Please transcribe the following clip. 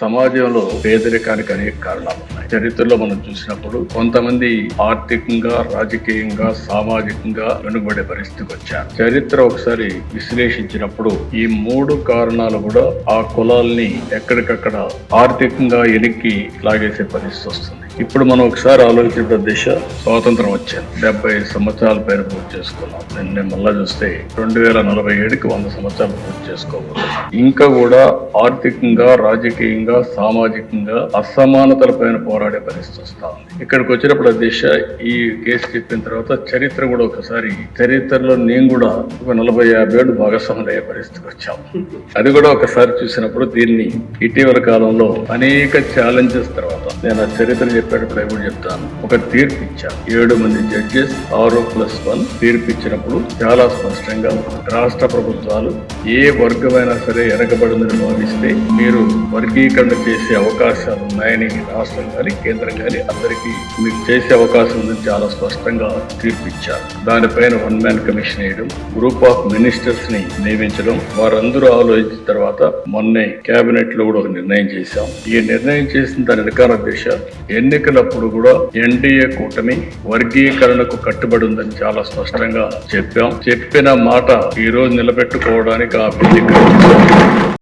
సమాజంలో పేదరికానికి అనేక కారణాలు ఉన్నాయి. చరిత్రలో మనం చూసినప్పుడు కొంతమంది ఆర్థికంగా రాజకీయంగా సామాజికంగా వెనుకబడే పరిస్థితికి వచ్చారు. చరిత్ర ఒకసారి విశ్లేషించినప్పుడు ఈ మూడు కారణాలు కూడా ఆ కులాల్ని ఎక్కడికక్కడ ఆర్థికంగా ఎనిక్కి లాగేసే పరిస్థితి వస్తుంది. ఇప్పుడు మనం ఒకసారి ఆలోచించిన దిశ స్వాతంత్రం వచ్చింది డెబ్బై సంవత్సరాల పైన పూర్తి చేసుకున్నాం. నిన్న మళ్ళా చూస్తే రెండు వేల నలభై ఏడుకి వంద సంవత్సరాలు పూర్తి చేసుకోబోతున్నాం. ఇంకా కూడా ఆర్థికంగా రాజకీయంగా సామాజికంగా అసమానతల పైన పోరాడే పరిస్థితి వస్తా ఉంది. ఇక్కడికి వచ్చినప్పుడు దిశ ఈ కేసు చెప్పిన తర్వాత చరిత్ర కూడా ఒకసారి చరిత్రలో నేను కూడా ఒక నలభై యాభై ఏడు భాగస్వాములు అయ్యే పరిస్థితికి వచ్చాం. అది కూడా ఒకసారి చూసినప్పుడు దీన్ని ఇటీవల కాలంలో అనేక ఛాలెంజెస్ తర్వాత నేను ఆ చరిత్ర చెప్పేటప్పుడు కూడా చెప్తాను. ఒక తీర్పు ఇచ్చాను ఏడు మంది జడ్జెస్ ఆరు ప్లస్ వన్ తీర్పు ఇచ్చినప్పుడు చాలా స్పష్టంగా రాష్ట్ర ప్రభుత్వాలు ఏ వర్గమైనా సరే వెనకబడిందని భావిస్తే మీరు వర్గీకరణ చేసే అవకాశాలు ఉన్నాయని రాష్ట్రం కానీ కేంద్రం కానీ అందరికీ మీకు చేసే అవకాశం ఉందని చాలా స్పష్టంగా తీర్పిచ్చారు. దానిపైన వన్ మ్యాన్ కమిషన్ వేయడం గ్రూప్ ఆఫ్ మినిస్టర్స్ని నియమించడం వారందరూ ఆలోచించిన తర్వాత మొన్నే కేబినెట్లో కూడా ఒక నిర్ణయం చేశాం. ఈ నిర్ణయం చేసిన దాని వెనకాల దిశ ఎన్నికలప్పుడు కూడా ఎన్డీఏ కూటమి వర్గీకరణకు కట్టుబడి ఉందని చాలా స్పష్టంగా చెప్పాం. చెప్పిన మాట ఈ రోజు నిలబెట్టుకోవడానికి aquela política.